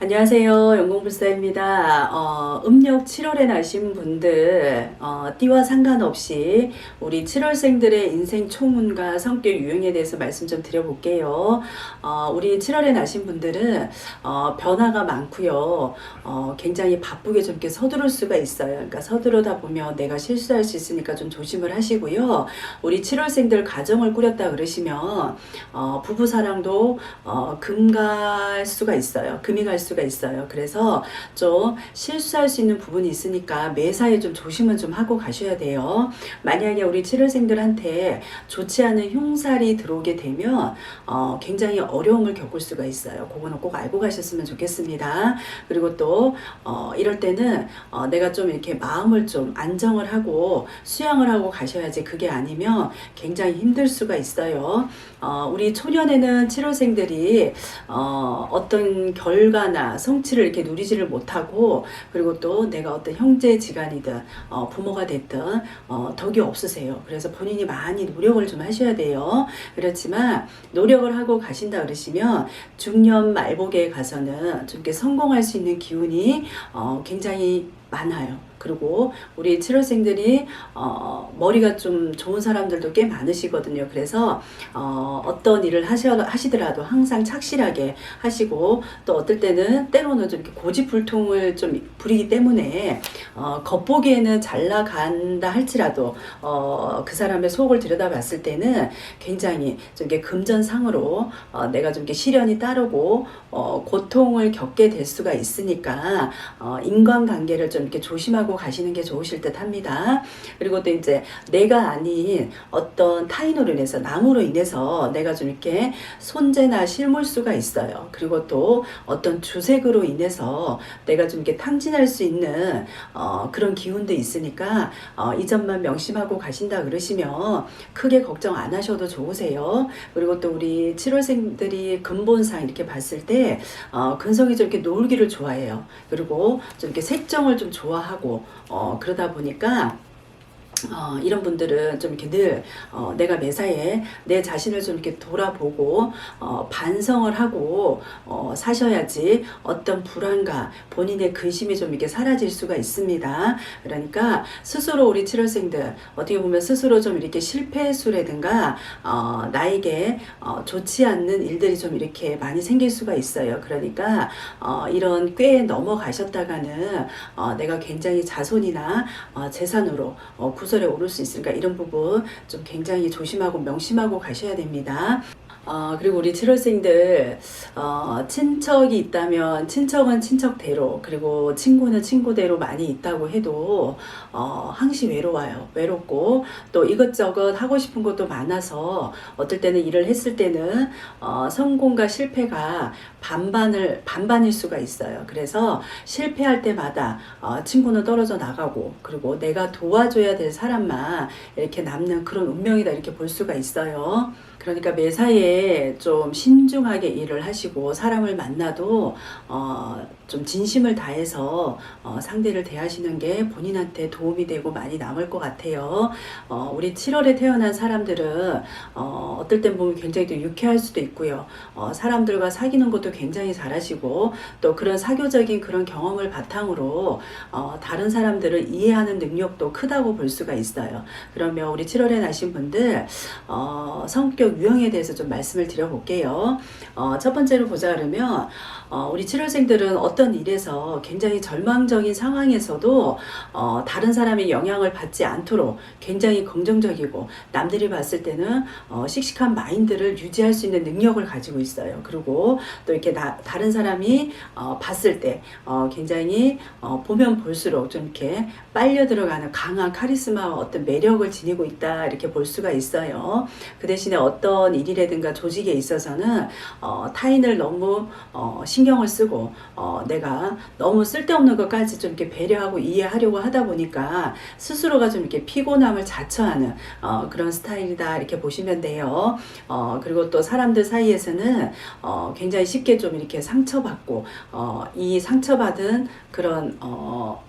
안녕하세요. 연공불사입니다. 어, 음력 7월에 나신 분들, 어, 띠와 상관없이 우리 7월생들의 인생 총운과 성격 유형에 대해서 말씀 좀 드려볼게요. 어, 우리 7월에 나신 분들은 어, 변화가 많고요. 어, 굉장히 바쁘게 좀 이렇게 서두를 수가 있어요. 그러니까 서두르다 보면 내가 실수할 수 있으니까 좀 조심을 하시고요. 우리 7월생들 가정을 꾸렸다 그러시면 어, 부부 사랑도 어, 금갈 수가 있어요. 금이 갈 수가 있어요. 그래서 좀 실수할 수 있는 부분이 있으니까 매사에 좀 조심은 좀 하고 가셔야 돼요. 만약에 우리 7월생들한테 좋지 않은 흉살이 들어오게 되면 어, 굉장히 어려움을 겪을 수가 있어요. 그거는 꼭 알고 가셨으면 좋겠습니다. 그리고 또 어, 이럴 때는 어, 내가 좀 이렇게 마음을 좀 안정을 하고 수양을 하고 가셔야지 그게 아니면 굉장히 힘들 수가 있어요. 어, 우리 초년에는 7월생들이 어, 어떤 결과나 성취를 이렇게 누리지를 못하고 그리고 또 내가 어떤 형제지간이든 어, 부모가 됐든 어, 덕이 없으세요. 그래서 본인이 많이 노력을 좀 하셔야 돼요. 그렇지만 노력을 하고 가신다 그러시면 중년 말복에 가서는 좀 이렇게 성공할 수 있는 기운이 어, 굉장히 많아요. 그리고 우리 7월생들이 어, 머리가 좀 좋은 사람들도 꽤 많으시거든요. 그래서 어, 어떤 일을 하셔, 하시더라도 항상 착실하게 하시고 또 어떨 때는 때로는 좀 이렇게 고집불통을 좀 부리기 때문에 어, 겉보기에는 잘 나간다 할지라도 어, 그 사람의 속을 들여다봤을 때는 굉장히 좀 이렇게 금전상으로 어, 내가 좀 이렇게 시련이 따르고 어, 고통을 겪게 될 수가 있으니까 어, 인간관계를 좀 이렇게 조심하고 가시는 게 좋으실 듯 합니다. 그리고 또 이제 내가 아닌 어떤 타인으로 인해서 남으로 인해서 내가 좀 이렇게 손재나 실물수가 있어요. 그리고 또 어떤 주색으로 인해서 내가 좀 이렇게 탕진할 수 있는 어, 그런 기운도 있으니까 어, 이 점만 명심하고 가신다 그러시면 크게 걱정 안 하셔도 좋으세요. 그리고 또 우리 7월생들이 근본상 이렇게 봤을 때 어, 근성이 좀 이렇게 놀기를 좋아해요. 그리고 좀 이렇게 색정을 좀 좋아하고 어, 그러다 보니까 어, 이런 분들은 좀 이렇게 늘 어, 내가 매사에 내 자신을 좀 이렇게 돌아보고 어, 반성을 하고 어, 사셔야지 어떤 불안과 본인의 근심이 좀 이렇게 사라질 수가 있습니다. 그러니까 스스로 우리 7월생들 어떻게 보면 스스로 좀 이렇게 실패수라든가 어, 나에게 어, 좋지 않는 일들이 좀 이렇게 많이 생길 수가 있어요. 그러니까 어, 이런 꽤 넘어가셨다가는 어, 내가 굉장히 자손이나 어, 재산으로 어, 구 설에 오를 수 있으니까 이런 부분 좀 굉장히 조심하고 명심하고 가셔야 됩니다. 어, 그리고 우리 7월생들, 어, 친척이 있다면 친척은 친척대로, 그리고 친구는 친구대로 많이 있다고 해도, 어, 항시 외로워요. 외롭고, 또 이것저것 하고 싶은 것도 많아서, 어떨 때는 일을 했을 때는, 어, 성공과 실패가 반반을, 반반일 수가 있어요. 그래서 실패할 때마다, 어, 친구는 떨어져 나가고, 그리고 내가 도와줘야 될 사람만 이렇게 남는 그런 운명이다. 이렇게 볼 수가 있어요. 그러니까 매사에 좀 신중하게 일을 하시고 사람을 만나도 어, 좀 진심을 다해서 어, 상대를 대하시는 게 본인한테 도움이 되고 많이 남을 것 같아요. 어, 우리 7월에 태어난 사람들은 어, 어떨 땐 보면 굉장히 또 유쾌할 수도 있고요. 어, 사람들과 사귀는 것도 굉장히 잘하시고 또 그런 사교적인 그런 경험을 바탕으로 어, 다른 사람들을 이해하는 능력도 크다고 볼 수가 있어요. 그러면 우리 7월에 나신 분들 어, 성격 유형에 대해서 좀 말씀을 드려볼게요. 어, 첫 번째로 보자 그러면 어, 우리 7월생들은 어떤 일에서 굉장히 절망적인 상황에서도 어, 다른 사람의 영향을 받지 않도록 굉장히 긍정적이고 남들이 봤을 때는 어, 씩씩한 마인드를 유지할 수 있는 능력을 가지고 있어요. 그리고 또 이렇게 나, 다른 사람이 어, 봤을 때 어, 굉장히 어, 보면 볼수록 좀 이렇게 빨려 들어가는 강한 카리스마와 어떤 매력을 지니고 있다 이렇게 볼 수가 있어요. 그 대신에 어떤 일이라든가 조직에 있어서는 어, 타인을 너무 어, 신경을 쓰고 어, 내가 너무 쓸데없는 것까지 좀 이렇게 배려하고 이해하려고 하다 보니까 스스로가 좀 이렇게 피곤함을 자처하는 어, 그런 스타일이다 이렇게 보시면 돼요. 어, 그리고 또 사람들 사이에서는 어, 굉장히 쉽게 좀 이렇게 상처받고 어, 이 상처받은 그런 어,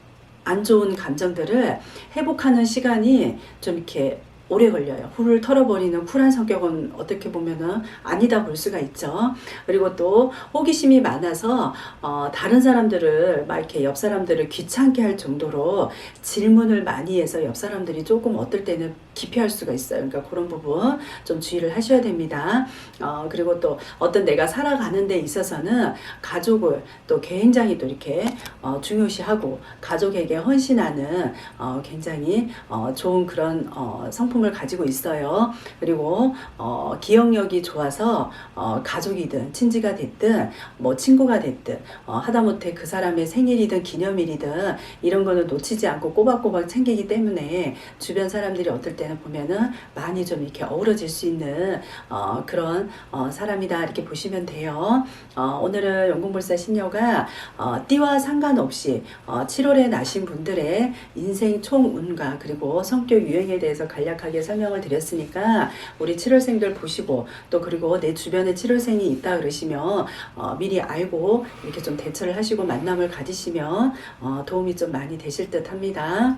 안 좋은 감정들을 회복하는 시간이 좀 이렇게 오래 걸려요. 훌을 털어버리는 쿨한 성격은 어떻게 보면은 아니다 볼 수가 있죠. 그리고 또 호기심이 많아서 어, 다른 사람들을 막 이렇게 옆 사람들을 귀찮게 할 정도로 질문을 많이 해서 옆 사람들이 조금 어떨 때는 기피할 수가 있어요. 그러니까 그런 부분 좀 주의를 하셔야 됩니다. 어, 그리고 또 어떤 내가 살아가는 데 있어서는 가족을 또 굉장히 또 이렇게 어, 중요시하고 가족에게 헌신하는 어, 굉장히 어, 좋은 그런 어, 성품 을 가지고 있어요. 그리고 어, 기억력이 좋아서 어, 가족이든 친지가 됐든 뭐 친구가 됐든 어, 하다못해 그 사람의 생일이든 기념일이든 이런 거는 놓치지 않고 꼬박꼬박 챙기기 때문에 주변 사람들이 어떨 때는 보면은 많이 좀 이렇게 어우러질 수 있는 어, 그런 어, 사람이다 이렇게 보시면 돼요. 어, 오늘은 영공불사 신녀가 어, 띠와 상관없이 어, 7월에 나신 분들의 인생 총운과 그리고 성격 유행에 대해서 간략하게 설명을 드렸으니까 우리 7월생들 보시고 또 그리고 내 주변에 7월생이 있다 그러시면 어, 미리 알고 이렇게 좀 대처를 하시고 만남을 가지시면 어, 도움이 좀 많이 되실 듯 합니다.